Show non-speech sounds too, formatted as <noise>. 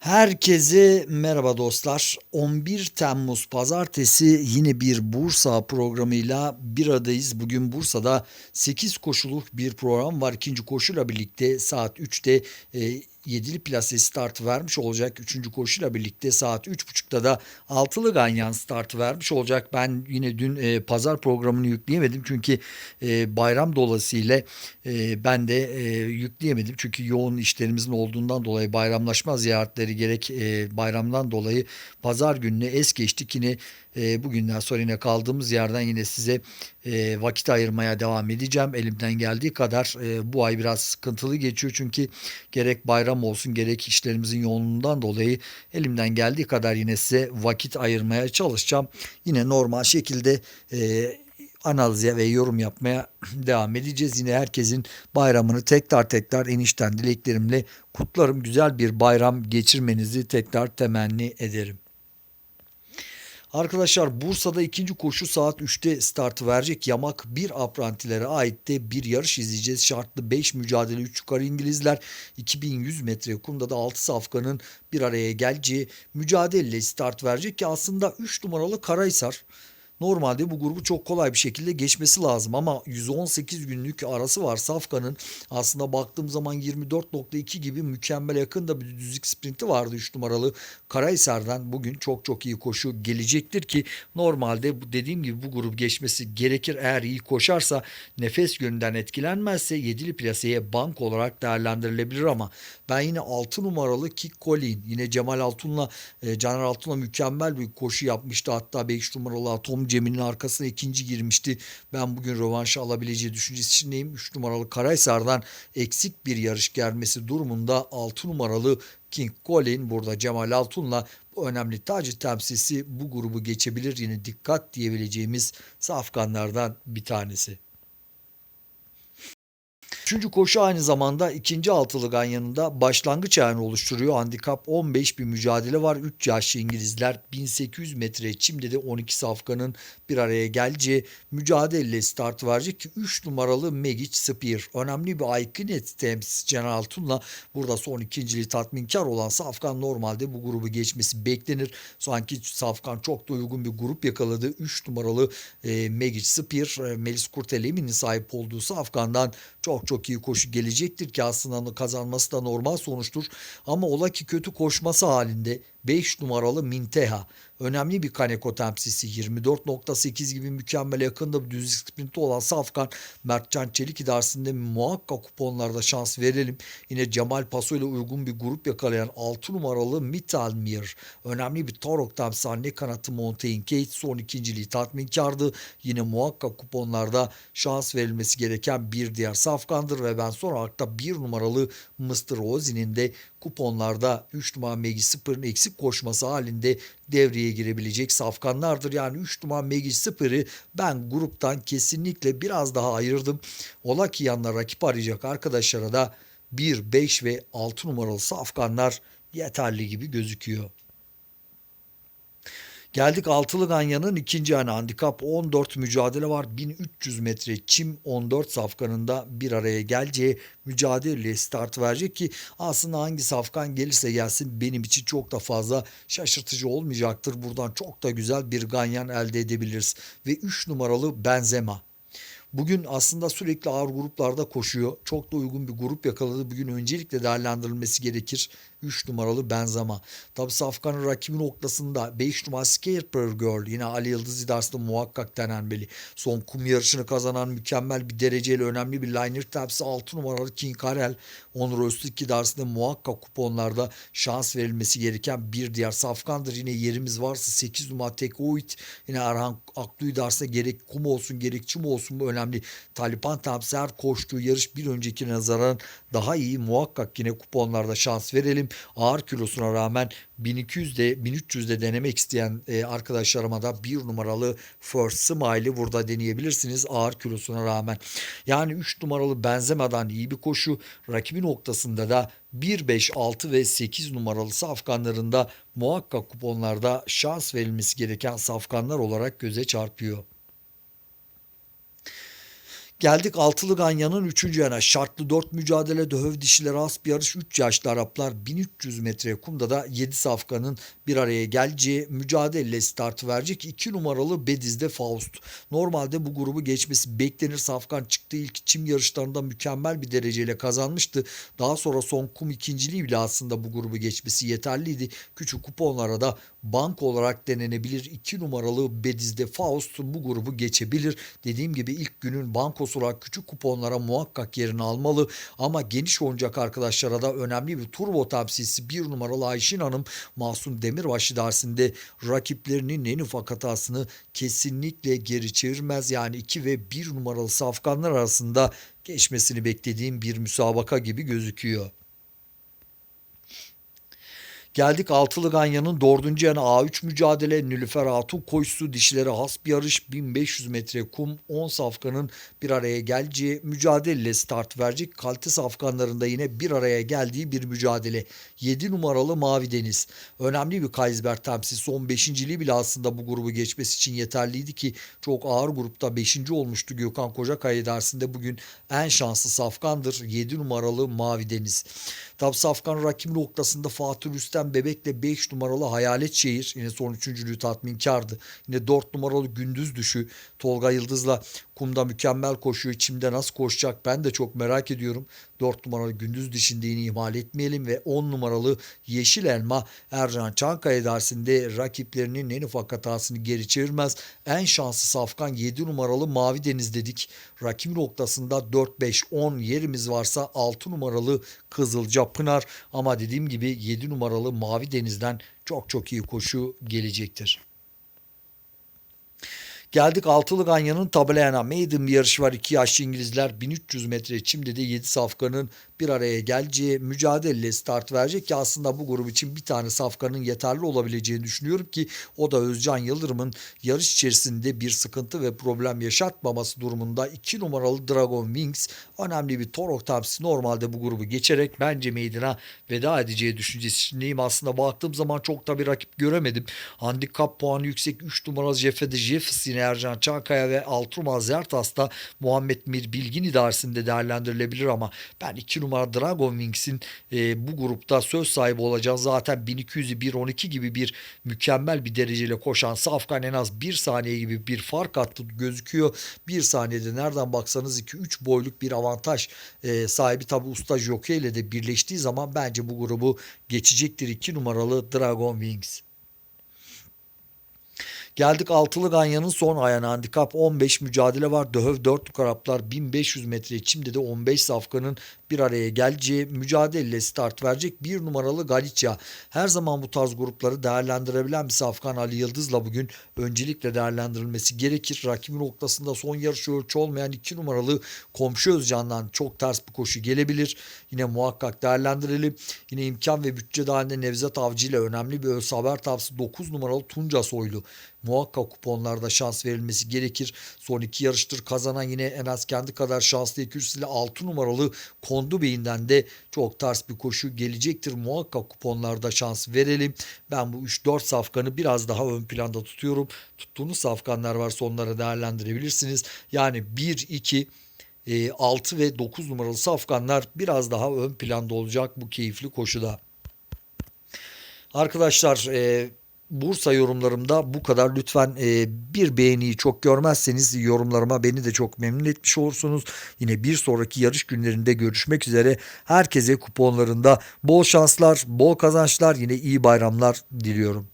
Herkese merhaba dostlar. 11 Temmuz Pazartesi yine bir Bursa programıyla bir adayız. Bugün Bursa'da 8 koşuluk bir program var. İkinci koşuyla birlikte saat 3'te e, yedili plase start vermiş olacak. Üçüncü koşuyla birlikte saat 3.30'da da altılı ganyan start vermiş olacak. Ben yine dün e, pazar programını yükleyemedim. Çünkü e, bayram dolayısıyla e, ben de e, yükleyemedim. Çünkü yoğun işlerimizin olduğundan dolayı bayramlaşma ziyaretleri gerek e, bayramdan dolayı pazar gününe es geçtik. Yine e, bugünden sonra yine kaldığımız yerden yine size e, vakit ayırmaya devam edeceğim. Elimden geldiği kadar e, bu ay biraz sıkıntılı geçiyor. Çünkü gerek bayram olsun gerek işlerimizin yoğunluğundan dolayı elimden geldiği kadar yine size vakit ayırmaya çalışacağım. Yine normal şekilde e, analize ve yorum yapmaya <clears throat> devam edeceğiz. Yine herkesin bayramını tekrar tekrar enişten dileklerimle kutlarım. Güzel bir bayram geçirmenizi tekrar temenni ederim. Arkadaşlar Bursa'da ikinci koşu saat 3'te start verecek. Yamak 1 aprantilere ait de bir yarış izleyeceğiz. Şartlı 5 mücadele 3 yukarı İngilizler 2100 metre kumda da 6 safkanın bir araya geleceği mücadeleyle start verecek ki aslında 3 numaralı Karahisar Normalde bu grubu çok kolay bir şekilde geçmesi lazım ama 118 günlük arası var Safkan'ın. Aslında baktığım zaman 24.2 gibi mükemmel yakın da bir düzlük sprinti vardı 3 numaralı Karahisar'dan. Bugün çok çok iyi koşu gelecektir ki normalde dediğim gibi bu grup geçmesi gerekir. Eğer iyi koşarsa nefes yönünden etkilenmezse 7'li plaseye bank olarak değerlendirilebilir ama ben yine 6 numaralı Kick Colin yine Cemal Altun'la e, Caner Altun'la mükemmel bir koşu yapmıştı. Hatta 5 numaralı Atom Cemil'in arkasına ikinci girmişti. Ben bugün rövanşı alabileceği düşüncesi içindeyim. 3 numaralı Karahisar'dan eksik bir yarış gelmesi durumunda 6 numaralı King Colin burada Cemal Altun'la önemli tacı temsilcisi bu grubu geçebilir. Yine dikkat diyebileceğimiz safkanlardan bir tanesi. Üçüncü koşu aynı zamanda ikinci altılı ganyanında başlangıç ayağını oluşturuyor. Handikap 15 bir mücadele var. 3 yaşlı İngilizler 1800 metre çimde de 12 safkanın bir araya geleceği mücadeleyle start verecek ki 3 numaralı Megic Spear. Önemli bir Aykinet temsilcisi General Altun'la burada son ikinciliği tatminkar olan Safkan normalde bu grubu geçmesi beklenir. Sanki Safkan çok da uygun bir grup yakaladı. 3 numaralı e, Megic Spear, e, Melis Kurtelemi'nin sahip olduğu Safkan'dan çok çok iyi koşu gelecektir ki aslında kazanması da normal sonuçtur. Ama ola ki kötü koşması halinde 5 numaralı Minteha önemli bir Kaneko temsilcisi 24.8 gibi mükemmel yakında bir düzlük sprinti olan Safkan Mertcan Çelik idaresinde muhakkak kuponlarda şans verelim. Yine Cemal Paso ile uygun bir grup yakalayan 6 numaralı Mitalmir önemli bir Torok temsilcisi ne kanatı Montaigne Kate son ikinciliği tatminkardı. Yine muhakkak kuponlarda şans verilmesi gereken bir diğer Safkan'dır ve ben son olarak bir numaralı Mr. Ozi'nin de kuponlarda 3 numara Megi Sıfır'ın eksik koşması halinde devreye girebilecek safkanlardır. Yani 3 numara Megi Sıfır'ı ben gruptan kesinlikle biraz daha ayırdım. Ola ki yanına rakip arayacak arkadaşlara da 1, 5 ve 6 numaralı safkanlar yeterli gibi gözüküyor. Geldik Altılı Ganyan'ın ikinci yani handikap 14 mücadele var. 1300 metre çim 14 safkanında bir araya geleceği mücadeleyle start verecek ki aslında hangi safkan gelirse gelsin benim için çok da fazla şaşırtıcı olmayacaktır. Buradan çok da güzel bir ganyan elde edebiliriz. Ve 3 numaralı Benzema. Bugün aslında sürekli ağır gruplarda koşuyor. Çok da uygun bir grup yakaladı. Bugün öncelikle değerlendirilmesi gerekir. 3 numaralı Benzema. Tabi Safkan'ın rakibi noktasında 5 numara Scarecrow Girl yine Ali Yıldız idaresinde muhakkak denenmeli. Son kum yarışını kazanan mükemmel bir dereceyle önemli bir liner tepsi 6 numaralı King Karel. Onur Öztürk idaresinde muhakkak kuponlarda şans verilmesi gereken bir diğer Safkan'dır. Yine yerimiz varsa 8 numara Tek Oit yine Erhan Aklı idaresinde gerek kum olsun gerek çim olsun bu önemli. Talipan tepsi her koştuğu yarış bir önceki nazaran daha iyi muhakkak yine kuponlarda şans verelim ağır kilosuna rağmen 1200'de 1300'de denemek isteyen e, arkadaşlarıma da bir numaralı First Smile'i burada deneyebilirsiniz ağır kilosuna rağmen. Yani 3 numaralı benzemeden iyi bir koşu rakibi noktasında da 1, 5, 6 ve 8 numaralı safkanlarında muhakkak kuponlarda şans verilmesi gereken safkanlar olarak göze çarpıyor. Geldik altılı ganyanın 3. yana. Şartlı 4 mücadele döv dişileri az bir yarış 3 yaşlı Araplar 1300 metre kumda da 7 safkanın bir araya geleceği mücadele startı verecek. 2 numaralı Bediz'de Faust. Normalde bu grubu geçmesi beklenir. Safkan çıktığı ilk çim yarışlarında mükemmel bir dereceyle kazanmıştı. Daha sonra son kum ikinciliği bile aslında bu grubu geçmesi yeterliydi. Küçük kuponlara da bank olarak denenebilir. 2 numaralı Bediz'de Faust bu grubu geçebilir. Dediğim gibi ilk günün bankosu olarak küçük kuponlara muhakkak yerini almalı. Ama geniş oyuncak arkadaşlara da önemli bir turbo tavsiyesi 1 numaralı Ayşin Hanım Masum Demirbaşı dersinde rakiplerinin en ufak hatasını kesinlikle geri çevirmez. Yani 2 ve 1 numaralı safkanlar arasında geçmesini beklediğim bir müsabaka gibi gözüküyor. Geldik Altılı Ganyan'ın dördüncü yanı A3 mücadele Nilüfer Hatun koşusu dişlere has bir yarış 1500 metre kum 10 safkanın bir araya geleceği mücadeleyle start verecek. Kalite safkanlarında yine bir araya geldiği bir mücadele. 7 numaralı Mavi Deniz. Önemli bir Kaysberg temsilcisi son 5.liği bile aslında bu grubu geçmesi için yeterliydi ki çok ağır grupta 5. olmuştu Gökhan Kocakaya dersinde bugün en şanslı safkandır. 7 numaralı Mavi Deniz. Tabi safkan rakip noktasında Fatih Rüstem Bebek'le 5 numaralı Hayalet Şehir yine son üçüncülüğü tatminkardı. Yine 4 numaralı Gündüz Düşü Tolga Yıldız'la kumda mükemmel koşuyor. Çimde nasıl koşacak ben de çok merak ediyorum. 4 numaralı Gündüz Dişindeğini ihmal etmeyelim ve 10 numaralı Yeşil Elma Ercan Çankaya dersinde rakiplerinin en ufak hatasını geri çevirmez. En şanslı safkan 7 numaralı Mavi Deniz dedik. Rakip noktasında 4-5-10 yerimiz varsa 6 numaralı Kızılca Pınar ama dediğim gibi 7 numaralı Mavi Deniz'den çok çok iyi koşu gelecektir. Geldik Altılı Ganyan'ın tabelayana maiden bir yarışı var. İki yaşlı İngilizler 1300 metre çimde de 7 safkanın bir araya geleceği mücadeleyle start verecek ki aslında bu grup için bir tane safkanın yeterli olabileceğini düşünüyorum ki o da Özcan Yıldırım'ın yarış içerisinde bir sıkıntı ve problem yaşatmaması durumunda 2 numaralı Dragon Wings önemli bir Torok temsilcisi normalde bu grubu geçerek bence meydana veda edeceği düşüncesi içindeyim. Aslında baktığım zaman çok da bir rakip göremedim. Handikap puanı yüksek 3 numaralı Jeffede Jeffs yine Ercan Çankaya ve Altruma Zertas'ta Muhammed Mir Bilgin idaresinde değerlendirilebilir ama ben 2 numara Dragon Wings'in e, bu grupta söz sahibi olacağı zaten 1200'ü 1.12 gibi bir mükemmel bir dereceyle koşan Safkan en az 1 saniye gibi bir fark attı gözüküyor. 1 saniyede nereden baksanız 2-3 boyluk bir avantaj e, sahibi tabi usta jockey ile de birleştiği zaman bence bu grubu geçecektir 2 numaralı Dragon Wings. Geldik Altılı Ganyan'ın son ayağına handikap 15 mücadele var. Döhöv 4 Araplar 1500 metre içimde de 15 safkanın bir araya geleceği mücadeleyle start verecek. Bir numaralı Galicia. Her zaman bu tarz grupları değerlendirebilen bir safkan Ali Yıldız'la bugün öncelikle değerlendirilmesi gerekir. Rakibi noktasında son yarışı ölçü olmayan 2 numaralı Komşu Özcan'dan çok ters bir koşu gelebilir. Yine muhakkak değerlendirelim. Yine imkan ve bütçe dahilinde Nevzat Avcı ile önemli bir öz haber tavsiye 9 numaralı Tunca Soylu muhakkak kuponlarda şans verilmesi gerekir. Son iki yarıştır kazanan yine en az kendi kadar şanslı 200 ile 6 numaralı Kondu Bey'inden de çok ters bir koşu gelecektir. Muhakkak kuponlarda şans verelim. Ben bu 3-4 safkanı biraz daha ön planda tutuyorum. Tuttuğunuz safkanlar varsa onları değerlendirebilirsiniz. Yani 1, 2, 6 ve 9 numaralı safkanlar biraz daha ön planda olacak bu keyifli koşuda. Arkadaşlar e, Bursa yorumlarımda bu kadar. Lütfen e, bir beğeniyi çok görmezseniz yorumlarıma beni de çok memnun etmiş olursunuz. Yine bir sonraki yarış günlerinde görüşmek üzere. Herkese kuponlarında bol şanslar, bol kazançlar, yine iyi bayramlar diliyorum.